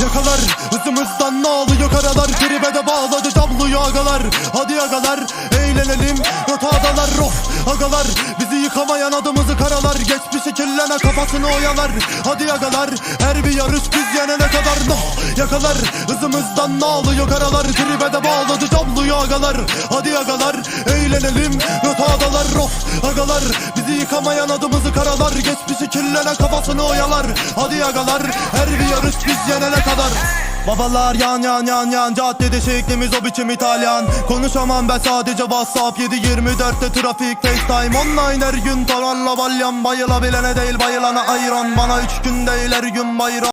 Yakalar hızımızdan ne alıyor karalar Tribe de bağladı cabluyu agalar Hadi agalar eğlenelim. Yatağdalar roh agalar. Bizi yıkamayan adımızı karalar. Geçmişi kirlene kafasını oyalar. Hadi agalar her bir yarış biz yenene kadar. Noh Yakalar hızımızdan ne alıyor karalar Tribe de bağladı cabluyu agalar Hadi agalar eğlenelim. Yatağdalar roh agalar. Bizi yıkamayan adımızı karalar Geçmişi kirlene kafasını oyalar. Hadi agalar her bir yarış biz yenene kadar. Babalar yan yan yan yan Caddede şeklimiz o biçim İtalyan. Konuşamam ben sadece Whatsapp 7-24'te trafik FaceTime Online her gün tavarla balyan. Bayılabilene değil bayılana ayran Bana üç gün değil her gün bayram